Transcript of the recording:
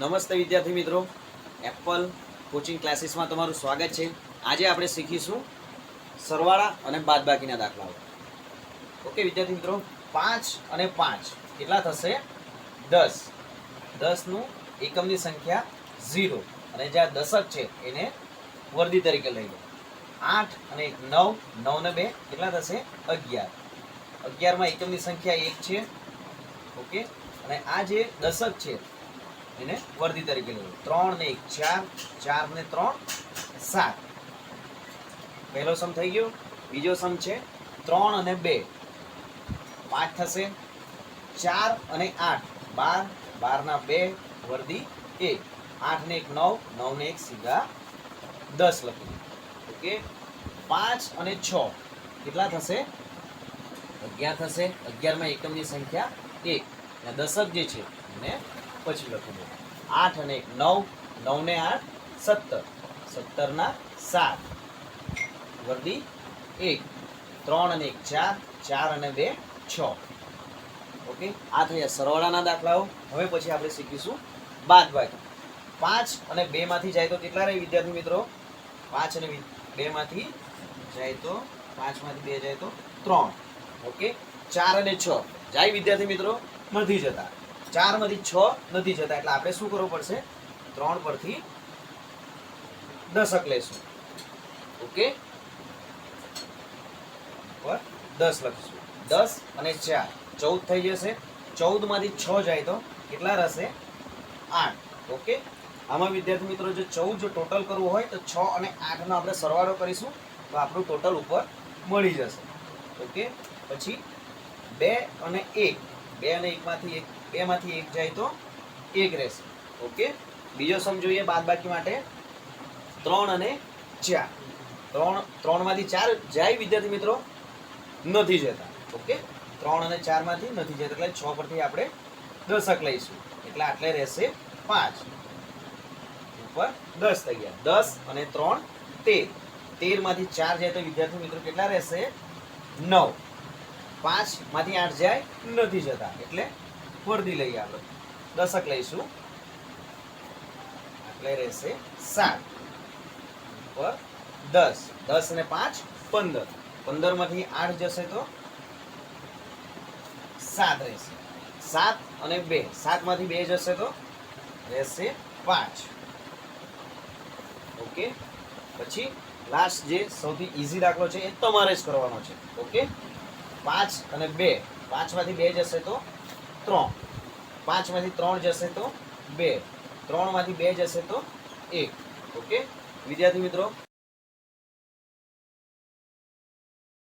નમસ્તે વિદ્યાર્થી મિત્રો. એપલ કોચિંગ ક્લાસીસમાં તમારું સ્વાગત છે. આજે આપણે શીખીશું સરવાળા અને બાદબાકીના દાખલાઓ. ઓકે વિદ્યાર્થી મિત્રો, પાંચ અને પાંચ કેટલા થશે? દસ. દસનું એકમની સંખ્યા ઝીરો. અને જે આ દશક છે, એને વર્દી તરીકે લઈ લો. આઠ અને નવ નવ ને બે કેટલા થશે? અગિયાર. અગિયારમાં એકમની સંખ્યા એક છે. ઓકે અને આ જે દશક છે એને વર્દી તરીકે લેવું ત્રણ ને એક, ચાર ચાર ને ત્રણ, સાત. પહેલો સમ થઈ ગયો. બીજો સમ છે ત્રણ અને બે. પાંચ થશે. ચાર અને આઠ. બાર, બારના બે, વર્દી એક. આઠ ને એક, નવ. નવ ને એક સીધા દસ લખી ઓકે? પાંચ અને છ. કેટલા થશે? અગિયાર થશે. અગિયારમાં એકમની સંખ્યા એક. અને દશક જે છે એને પછી લખી દો આઠ અને એક, નવ નવ ને આઠ, સત્તર. સત્તરના સાત. વર્દી એક. ત્રણ અને એક, ચાર. ચાર અને બે, છ. ઓકે? આ થયા સરવાળાના દાખલાઓ. હવે પછી આપણે શીખીશું બાદ બાકી પાંચ અને બે માંથી જાય તો કેટલા રહે વિદ્યાર્થી મિત્રો? પાંચ અને બે માંથી જાય તો, પાંચમાંથી બે જાય તો ત્રણ. ઓકે? ચાર અને છ. જાય વિદ્યાર્થી મિત્રો? નથી જતા. ચારમાંથી છ નથી જતા. એટલે આપણે શું કરવું પડશે? ત્રણ પરથી દશક લેશું ઓકે? પર દસ લખીશું. દસ અને ચાર. ચૌદ થઈ જશે. ચૌદમાંથી છ જાય તો કેટલા રહેશે? આઠ. ઓકે? આમાં વિદ્યાર્થી મિત્રો, જો ચૌદ જો ટોટલ કરવું હોય તો છ અને આઠનો આપણે સરવાળો કરીશું તો આપણું ટોટલ ઉપર મળી જશે. ઓકે? પછી બે અને એક. બે અને એકમાંથી એક, બેમાંથી એક જાય તો એક રહેશે. ઓકે? બીજો સમ જોઈએ બાદ બાકી માટે. ત્રણ અને ચાર. ત્રણ, ત્રણમાંથી ચાર જાય વિદ્યાર્થી મિત્રો, નથી જતા. ઓકે? ત્રણ અને ચારમાંથી નથી જતા. એટલે છ પરથી આપણે દશક લઈશું. એટલે આટલે રહેશે પાંચ. ઉપર દસ થઈ ગયા. દસ અને ત્રણ, તેર. તેરમાંથી ચાર જાય તો વિદ્યાર્થી મિત્રો કેટલા રહેશે? નવ. પાંચમાંથી આઠ જાય, નથી જતા. એટલે વર્દી લઈએ આપણે. દશક લઈશું. એટલે રહેશે સાત. ઉપર દસ. દસ ને પાંચ, પંદર. પંદરમાંથી આઠ જશે તો સાત રહેશે. સાત અને બે. સાતમાંથી બે જશે તો રહેશે પાંચ. ઓકે? પછી લાસ્ટ જે સૌથી ઈઝી દાખલો છે એ તમારે જ કરવાનો છે. ઓકે? પાંચ અને બે. પાંચમાંથી બે જશે તો ત્રણ. પાંચમાંથી ત્રણ જશે તો બે. ત્રણમાંથી બે જશે તો એક. ઓકે? વિદ્યાર્થી મિત્રો